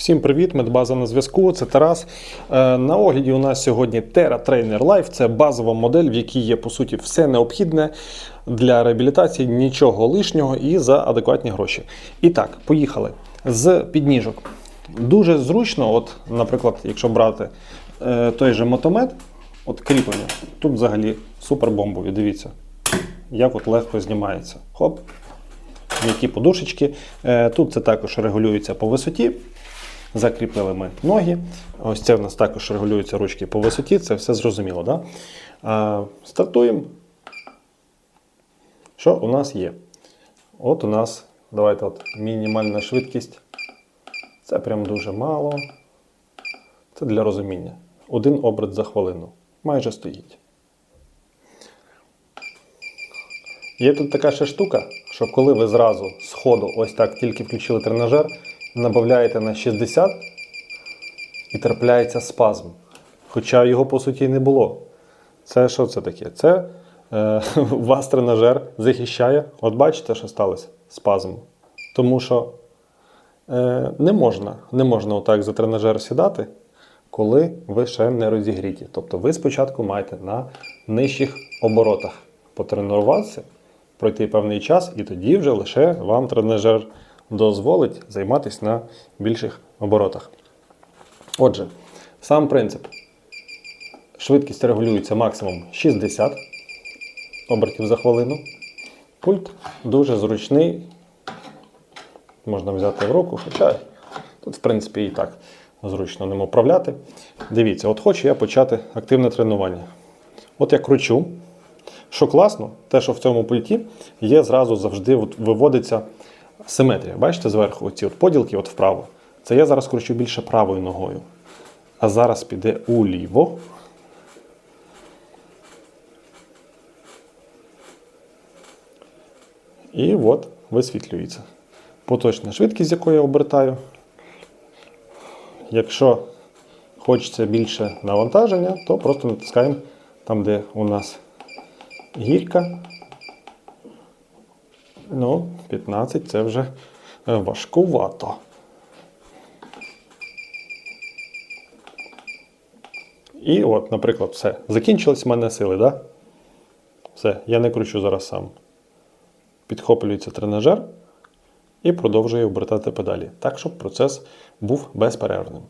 Всім привіт, медбаза на зв'язку. Це Тарас. Е, На огляді у нас сьогодні Terra Trainer Life. Це базова модель, в якій є по суті все необхідне для реабілітації, нічого лишнього і за адекватні гроші. І так, поїхали з підніжок. Дуже зручно, от, наприклад, якщо брати е, той же мотомет, от кріплення, тут взагалі супер бомбові. Дивіться, як от легко знімається. Хоп, м'які подушечки. Е, Тут це також регулюється по висоті. Закріпили ми ноги. Ось це в нас також регулюються ручки по висоті, це все зрозуміло. Да? А, стартуємо. Що у нас є? От у нас, давайте от мінімальна швидкість. Це прям дуже мало. Це для розуміння. Один оберт за хвилину. Майже стоїть. Є тут така ще штука, що коли ви зразу з ходу ось так тільки включили тренажер, набавляєте на 60 і трапляється спазм. Хоча його по суті не було. Це що це таке? Це е, вас тренажер захищає. От бачите, що сталося? Спазм. Тому що е, не можна, не можна отак за тренажер сідати, коли ви ще не розігріті. Тобто ви спочатку маєте на нижчих оборотах потренуватися, пройти певний час, і тоді вже лише вам тренажер дозволить займатися на більших оборотах. Отже, сам принцип. Швидкість регулюється максимум 60 обертів за хвилину. Пульт дуже зручний. Можна взяти в руку, хоча тут, в принципі, і так зручно ним управляти. Дивіться, от хочу я почати активне тренування. От я кручу. Що класно, те, що в цьому пульті є зразу завжди виводиться симетрія. Бачите, зверху оці от поділки от вправо. Це я зараз кручу більше правою ногою. А зараз піде уліво. І от висвітлюється. Поточна швидкість, з якою я обертаю. Якщо хочеться більше навантаження, то просто натискаємо там, де у нас гірка. Ну, 15 це вже е, важкувато. І от, наприклад, все. Закінчились в мене сили, да? Все, я не кручу зараз сам. Підхоплюється тренажер і продовжує обертати педалі, так, щоб процес був безперервним.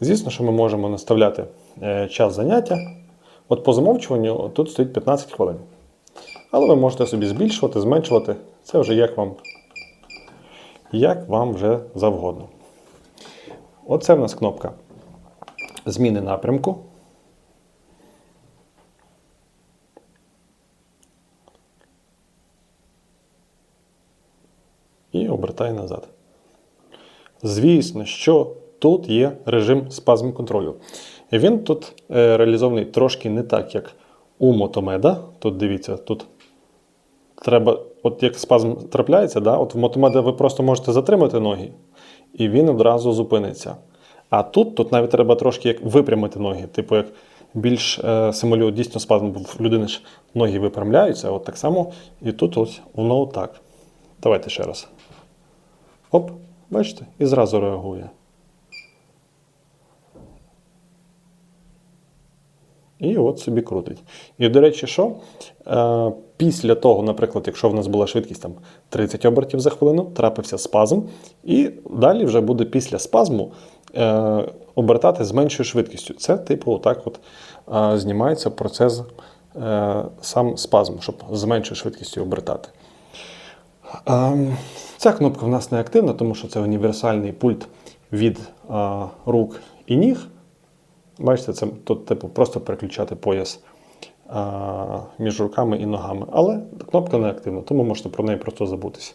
Звісно, що ми можемо наставляти е, час заняття. От по замовчуванню тут стоїть 15 хвилин. Але ви можете собі збільшувати, зменшувати. Це вже як вам, як вам вже завгодно. Оце в нас кнопка зміни напрямку. І обертай назад. Звісно, що тут є режим спазм контролю. Він тут е, реалізований трошки не так, як у мотомеда. Тут дивіться, тут треба, от як спазм трапляється, да, от в мотомеда ви просто можете затримати ноги, і він одразу зупиниться. А тут тут навіть треба трошки як випрямити ноги. Типу, як більш е, симулює дійсно спазм, бо в людини ж ноги випрямляються, от так само, і тут ось воно отак. Давайте ще раз. Оп, бачите? І зразу реагує. І от собі крутить. І, до речі, що? Е, після того, наприклад, якщо в нас була швидкість там 30 обертів за хвилину, трапився спазм, і далі вже буде після спазму е, обертати з меншою швидкістю. Це, типу, отак от е, знімається процес сам спазм, щоб з меншою швидкістю обертати. Ем, Ця кнопка в нас не активна, тому що це універсальний пульт від рук і ніг. Бачите, це тут типу, просто переключати пояс а, між руками і ногами. Але кнопка не активна, тому можете про неї просто забутися.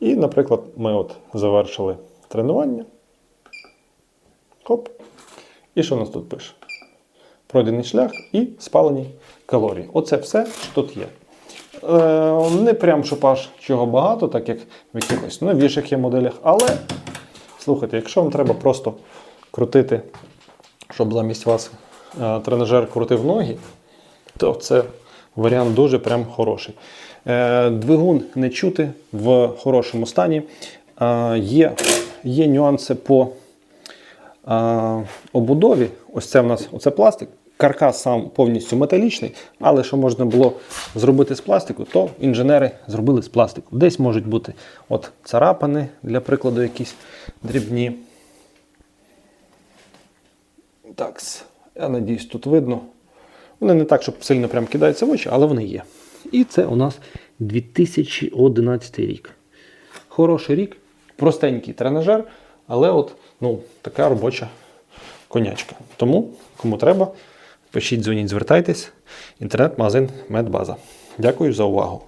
І, наприклад, ми от завершили тренування. Хоп. І що у нас тут пише? Пройдений шлях і спалені калорії. Оце все, що тут є. Е, не прям щоб чого багато, так як в якихось новіших є моделях. Але слухайте, якщо вам треба просто крутити щоб замість вас е, тренажер крутив ноги, то це варіант дуже прям хороший. Е, Двигун не чути в хорошому стані. Е, Є, є нюанси по обудові, ось це в нас оце пластик. Каркас сам повністю металічний, але що можна було зробити з пластику, то інженери зробили з пластику. Десь можуть бути от царапини, для прикладу, якісь дрібні. Так, я надіюсь, тут видно. Вони не так, щоб сильно прям кидаються в очі, але вони є. І це у нас 2011 рік. Хороший рік, простенький тренажер, але от ну, така робоча конячка. Тому, кому треба, пишіть, дзвоніть, звертайтесь. Інтернет-магазин Медбаза. Дякую за увагу.